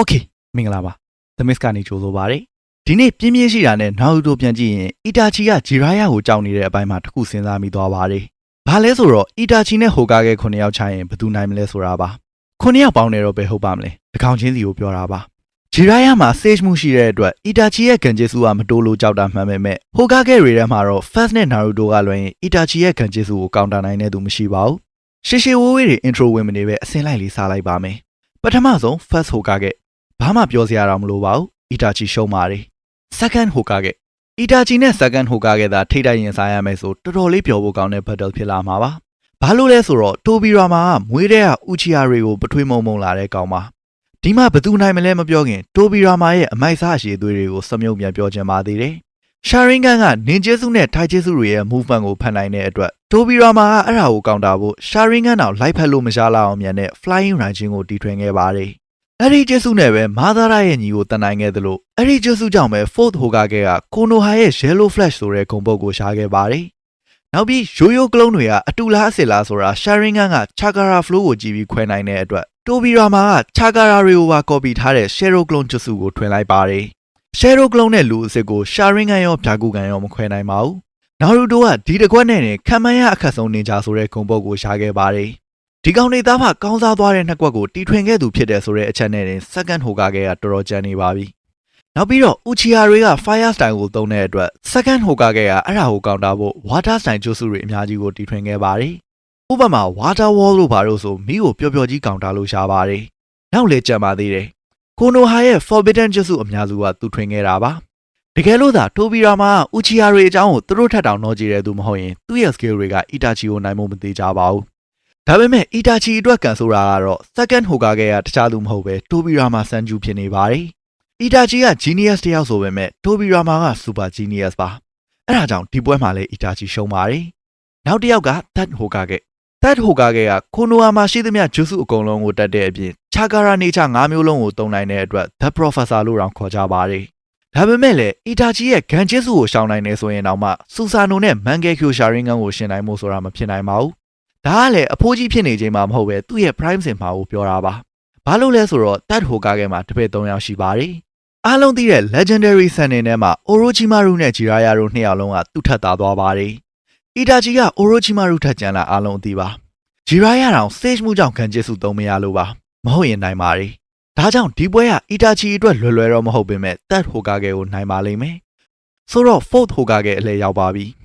Okay မင်္ဂလာပါ The Miss ကနေကြိုဆိုပါရစေဒီနေ့ပြင်းပြင်းရှိတာနဲ့နာရူတိုပြန်ကြည့်ရင်အီတာချီကဂျီရာယာကိုကြောက်နေတဲ့အပိုင်းမှာတစ်ခုစဉ်းစားမိသွားပါတယ်ဘာလဲဆိုတော့အီတာချီနဲ့ဟိုကာကဲ9ယောက်ချရင်ဘယ်သူနိုင်မလဲဆိုတာပါ9ယောက်ပေါင်းနေတော့ပဲဟုတ်ပါမလဲတကောင်ချင်းစီကိုပြောတာပါဂျီရာယာမှာ stage မှုရှိတဲ့အတွက်အီတာချီရဲ့ကန်ဂျေဆူကမတိုးလို့ကြောက်တာမှန်ပေမဲ့ဟိုကာကဲတွေထဲမှာတော့ Fast နဲ့ Naruto ကလွှဲရင်အီတာချီရဲ့ကန်ဂျေဆူကိုကောင်တာနိုင်တဲ့သူမရှိပါဘူးရှေရှေဝိုးဝေးတွေ intro ဝင်မနေပဲအစင်လိုက်လေးစားလိုက်ပါမယ်ပထမဆုံး Fast ဟိုကာကဲဘာ မှပြောစရာတော့မလိုပါဘူးအီတာချီရှုံးပါတယ် second ဟိုကားခဲ့အီတာချီနဲ့ second ဟိုကားခဲ့တာထိတ်တိုက်ရင်ဆိုင်ရမယ်ဆိုတော်တော်လေးပျော်ဖို့ကောင်းတဲ့ battle ဖြစ်လာမှာပါဘာလို့လဲဆိုတော့တိုဘီရာမာကမွေးတဲ့ကဥချီယာတွေကိုပထွေးမုံမုံလာတဲ့ကောင်ပါဒီမှာဘသူနိုင်မလဲမပြောခင်တိုဘီရာမာရဲ့အမိုက်စားရှည်သွေးတွေကိုစမြုပ်ပြန်ပြောချင်ပါသေးတယ်ရှာရင်ကန်ကနင်ဂျေဆုနဲ့ထိုင်ဂျေဆုတွေရဲ့ movement ကိုဖန်နိုင်တဲ့အတွက်တိုဘီရာမာကအဲ့ဒါကိုကောင်တာဖို့ရှာရင်ကန်တော့လိုက်ဖက်လို့မရှားလောက်အောင်မြန်တဲ့ flying ranking ကိုတီထွင်ခဲ့ပါတယ် အဲ့ဒီကျေးဇူးနဲ့ပဲမာသာရရဲ့ညီကိုတန်နိုင်ခဲ့သလိုအဲ့ဒီကျေးဇူးကြောင့်ပဲ fourth ဟိုကာကဲကကိုနိုဟာရဲ့ yellow flash ဆိုတဲ့ဂုံပုတ်ကိုရှားခဲ့ပါတယ်။နောက်ပြီးရိုးရိုးကလုံးတွေကအတူလားအစ်လားဆိုတာ sharing က chakra flow ကိုကြည့်ပြီးခွဲနိုင်တဲ့အတွက်တိုဘီရာမာက chakra တွေကိုပါ copy ထားတဲ့ shadow clone ကျေးဇူးကိုထွင်လိုက်ပါတယ်။ shadow clone နဲ့လူအစ်စ်ကို sharing ကရောဖြာကူကန်ရောမခွဲနိုင်ပါဘူး။နာရူတိုကဒီတကွက်နဲ့ခံမန်းရအခက်ဆုံးနေကြဆိုတဲ့ဂုံပုတ်ကိုရှားခဲ့ပါတယ်။ ဒီကောင်နေသားဖကောင်းစားသွားတဲ့နှစ်ကွက်ကိုတီထွင်ခဲ့သူဖြစ်တယ်ဆိုတဲ့အချက်နဲ့တင် second ဟိုကားကဲကတော်တော်ကြမ်းနေပါပြီ။နောက်ပြီးတော့ Uchiha တွေက fire style ကိုသုံးတဲ့အတွက် second ဟိုကားကဲကအဲ့ဒါကိုကောင်တာဖို့ water style ကျိုးစုတွေအများကြီးကိုတီထွင်ခဲ့ပါတယ်။ဥပမာ water wall လို့ဘာလို့ဆိုမိကိုပျော်ပျော်ကြီးကောင်တာလို့ရှားပါတယ်။နောက်လေကြံပါသေးတယ်။ကိုနိုဟာရဲ့ forbidden ကျိုးစုအများစုကသူထွင်ခဲ့တာပါ။တကယ်လို့သာတိုဘီရာမာက Uchiha တွေအကြောင်းကိုသူတို့ထက်တောင်နှောကြည့်တဲ့သူမဟုတ်ရင်သူ့ရဲ့ skill တွေက Itachi ကိုနိုင်ဖို့မသေးကြပါဘူး။ ဒါပေမဲ့အီတာချီအတွက်ကန်ဆိုတာကတော့ second ဟိုကားကဲကတခြားသူမဟုတ်ပဲတိုဘီရာမာဆန်ဂျူဖြစ်နေပါတယ်။အီတာချီက genius တယောက်ဆိုပေမဲ့တိုဘီရာမာက super genius ပါ။အဲဒါကြောင့်ဒီပွဲမှာလည်းအီတာချီရှုံးပါတယ်။နောက်တစ်ယောက်က third ဟိုကားကဲ third ဟိုကားကဲကကိုနိုအာမှာရှိသမျှဂျူစုအကုန်လုံးကိုတက်တဲ့အပြင်ချာကာရာနေချ၅မျိုးလုံးကိုတုံနိုင်တဲ့အတွက် the professor လို့တောင်ခေါ်ကြပါတယ်။ဒါပေမဲ့လည်းအီတာချီရဲ့ဂန်ချစ်စုကိုရှောင်နိုင်နေဆိုရင်တော့မှစူဆာနိုနဲ့မန်ဂဲကျူရှာရင်ဂန်ကိုရှင်နိုင်မှုဆိုတာမဖြစ်နိုင်ပါဘူး။ ဒါကလည်းအဖိုးကြီးဖြစ်နေချိန်မှာမဟုတ်ပဲသူ့ရဲ့ prime စင်မှာကိုပြောတာပါ။ဘာလို့လဲဆိုတော့ Tat Hokage မှာတစ်ပည့်၃ယောက်ရှိပါတယ်။အားလုံးသိတဲ့ legendary Sannin ထဲမှာ Orochimaru နဲ့ Jiraiya တို့နှစ်ယောက်လုံးကသူ့ထက်သာသွားပါတယ်။ Itachi က Orochimaru ထက်ကျန်လာအားလုံးအသိပါ။ Jiraiya တောင် stage မှုကြောင့်ခံကျစ်စုသုံးမရလို့ပါ။မဟုတ်ရင်နိုင်ပါတယ်။ဒါကြောင့်ဒီပွဲက Itachi အတွက်လွယ်လွယ်တော့မဟုတ်ပေမဲ့ Tat Hokage ကိုနိုင်ပါလိမ့်မယ်။ဆိုတော့ fourth Hokage အလှည့်ရောက်ပါပြီ။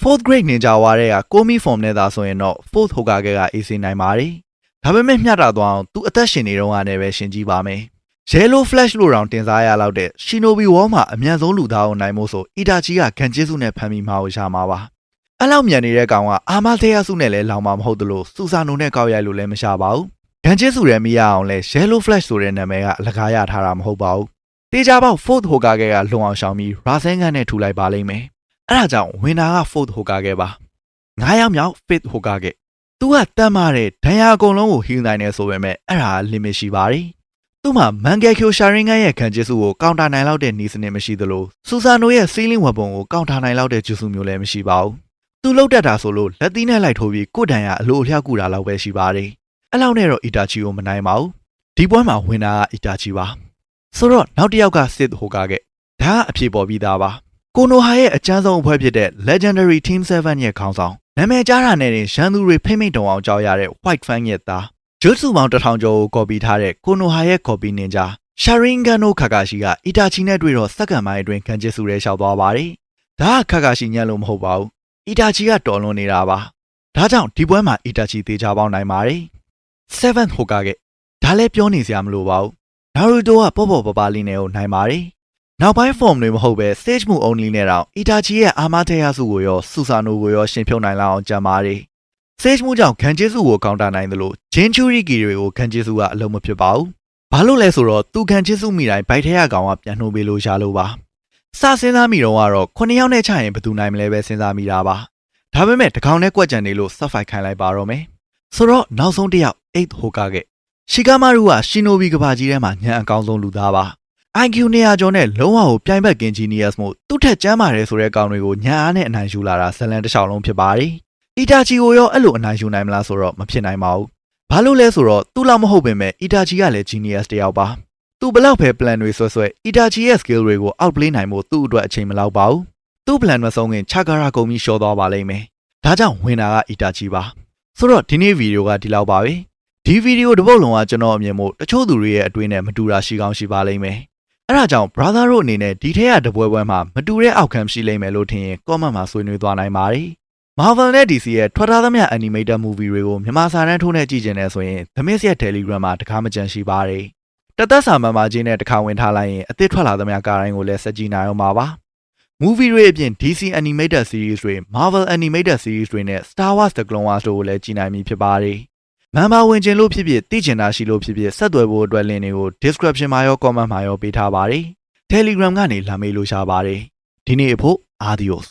fourth grade ninja ဝါတဲ့က Komi form နဲ့သာဆိုရင်တော့ fourth Hokage က AC နိုင်ပါတယ်။ဒါပေမဲ့မျှတာသွားအောင်သူအသက်ရှင်နေတော့ကနေပဲရှင်ကြည့်ပါမယ်။ Yellow Flash လို့တောင်တင်စားရလောက်တဲ့ Shinobi War မှာအမြန်ဆုံးလူသားကိုနိုင်မို့ဆို Itachi ကခံကျေးစုနဲ့ဖမ်းပြီးမှာကိုရှာမှာပါ။အဲ့လောက်မြန်နေတဲ့ကောင်ကအာမသေးရစုနဲ့လည်းလောင်မှာမဟုတ်သလိုစူဆာနိုနဲ့ကောက်ရိုက်လို့လည်းမရှာပါဘူး။ခံကျေးစုလည်းမရအောင်လဲ Yellow Flash ဆိုတဲ့နာမည်ကအလကားရထားတာမဟုတ်ပါဘူး။တေချာပေါက် fourth Hokage ကလုံအောင်ရှောင်ပြီး Rasengan နဲ့ထူလိုက်ပါလိမ့်မယ်။ အဲ့ဒါကြောင့်ဝင်တာက fourth Hokage ပါ။9ယောက်မြောက် fifth Hokage သူကတတ်မှတဲ့ဒဏ်ရာအကုန်လုံးကိုဟီးနိုင်နေဆိုပေမဲ့အဲ့ဒါ limit ရှိပါတယ်။သူ့မှာမန်ဂဲကျိုရှာရင်ဂန်ရဲ့ခံကျေးစုကိုကောင်တာနိုင်လောက်တဲ့နီးစနစ်မရှိသလိုစူဆာနိုရဲ့ ceiling weapon ကိုကောင်တာနိုင်လောက်တဲ့ကျူစုမျိုးလည်းမရှိပါဘူး။သူလှုပ်တတ်တာဆိုလို့လက်သီးနဲ့လိုက်ထိုးပြီးကိုယ်တန်ရအလိုအလျောက်ကူတာလောက်ပဲရှိပါတယ်။အဲ့လောက်နဲ့တော့အီတာချီကိုမနိုင်ပါဘူး။ဒီပွဲမှာဝင်တာကအီတာချီပါ။ဆိုတော့နောက်တစ်ယောက်ကစစ်ဟိုကားကဒါကအဖြေပေါ်ပြီးသားပါ။ ကိုနိုဟာရဲ့အကျန်းဆုံးအဖွဲ့ဖြစ်တဲ့ Legendary Team 7ရဲ့ခေါင်းဆောင်နာမည်ကြားတာနဲ့တင်ရန်သူတွေဖိမ့်မိတ်တုံအောင်ကြောက်ရတဲ့ White Fang ရဲ့သားဂျွတ်စုပေါင်းတစ်ထောင်ကျော်ကို copy ထားတဲ့ကိုနိုဟာရဲ့ copy ninja Sharingan no Kakashi ကအီတာချီနဲ့တွေ့တော့စက္ကန့်ပိုင်းအတွင်းခံကျစ်စုရဲလျှောက်သွားပါတယ်။ဒါကခါကာရှိညံ့လို့မဟုတ်ပါဘူး။အီတာချီကတော်လွန်နေတာပါ။ဒါကြောင့်ဒီပွဲမှာအီတာချီသေးချပေါင်းနိုင်ပါတယ်။ 7th Hokage ဒါလည်းပြောနေစရာမလိုပါဘူး။ Naruto ကပေါ့ပေါ့ပပလေးနဲ့ကိုနိုင်ပါတယ်။ နောက်ပိုင်း form တွေမဟုတ်ပဲ stage move only နဲ့တော့အီတာချီရဲ့အာမထေရစုကိုရောစူဆာနိုကိုရောရှင်ဖြုတ်နိုင်လောက်အောင်ကြံပါတယ်။ stage move ကြောင့်ခံကျေးစုကိုကောင်တာနိုင်သလိုဂျင်ချူရီကီတွေကိုခံကျေးစုကအလုံးမဖြစ်ပါဘူး။ဘာလို့လဲဆိုတော့သူခံကျေးစုမိတိုင်းဘိုက်ထဲရကောင်ကပြန်နှိုးပေးလို့ရလို့ပါ။စစဉ်းစားမိတော့ကတော့9ယောက်နဲ့ချရင်ဘယ်သူနိုင်မလဲပဲစဉ်းစားမိတာပါ။ဒါပေမဲ့တကောင်နဲ့ကွက်ကြံနေလို့ဆက်ဖိုက်ခိုင်းလိုက်ပါတော့မယ်။ဆိုတော့နောက်ဆုံးတစ်ယောက်8 Hokage ရှီကာမာရူကရှင်နိုဘီကဘာကြီးထဲမှာညံအကောင်းဆုံးလူသားပါ။ IQ 200ကျော်နဲ့လုံးဝကိုပြိုင်ဘက် Genius မို့သူ့ထက်ကျမ်းပါတယ်ဆိုတဲ့ကောင်တွေကိုညာအားနဲ့အနိုင်ယူလာတာဇလန်တစ်လျှောက်လုံးဖြစ်ပါတယ်။အီတာချီကိုရောအဲ့လိုအနိုင်ယူနိုင်မလားဆိုတော့မဖြစ်နိုင်ပါဘူး။ဘာလို့လဲဆိုတော့သူ့လောက်မဟုတ်ပေမဲ့အီတာချီကလည်း Genius တစ်ယောက်ပါသူဘလောက်ပဲ plan တွေဆွဲဆွဲ Itachi ရဲ့ skill တွေကို outplay နိုင်ဖို့သူ့အတွက်အချိန်မလောက်ပါဘူးသူ့ plan မဆုံးခင် Chakra ကုန်ပြီးရှော့သွားပါလိမ့်မယ်ဒါကြောင့်ဝင်တာက Itachi ပါဆိုတော့ဒီနေ့ဗီဒီယိုကဒီလောက်ပါပဲဒီဗီဒီယိုတစ်ပုတ်လုံးကကျွန်တော်အမြင်မို့တချို့သူတွေရဲ့အတွင်းနဲ့မတူတာရှိကောင်းရှိပါလိမ့်မယ် အဲ့ဒါကြောင့် brother တို့အနေနဲ့ဒီထက်ကတပွဲပွဲမှာမတူတဲ့ outcome ရှိလိမ့်မယ်လို့ထင်ရင် comment မှာဆွေးနွေးသွားနိုင်ပါတယ် Marvel နဲ့ DC ရဲ့ထွက်ထားသမျှ animated movie တွေကိုမြန်မာစာတန်းထိုးနဲ့ကြည့်ကြတယ်ဆိုရင် The Mist ရဲ့ Telegram မှာတကားမကြန့်ရှိပါတယ်တသက်စာမန်မာချင်းနဲ့တခါဝင်ထားလိုက်ရင်အသစ်ထွက်လာသမျှကားတိုင်းကိုလည်းစက်ကြည့်နိုင်အောင်ပါပါ movie တွေအပြင် DC animated series တွေ Marvel animated series တွေနဲ့ Star Wars The Clone Wars တို့ကိုလည်းကြည့်နိုင်ပြီဖြစ်ပါတယ် မန်ပါဝင်ခြင်းလို့ဖြစ်ဖြစ်သိချင်တာရှိလို့ဖြစ်ဖြစ်ဆက်သွယ်ဖို့အတွက် link တွေကို description မှာရော comment မှာရောပေးထားပါတယ် Telegram ကနေလာမေးလို့ရှာပါတယ်ဒီနေ့အဖို့ adios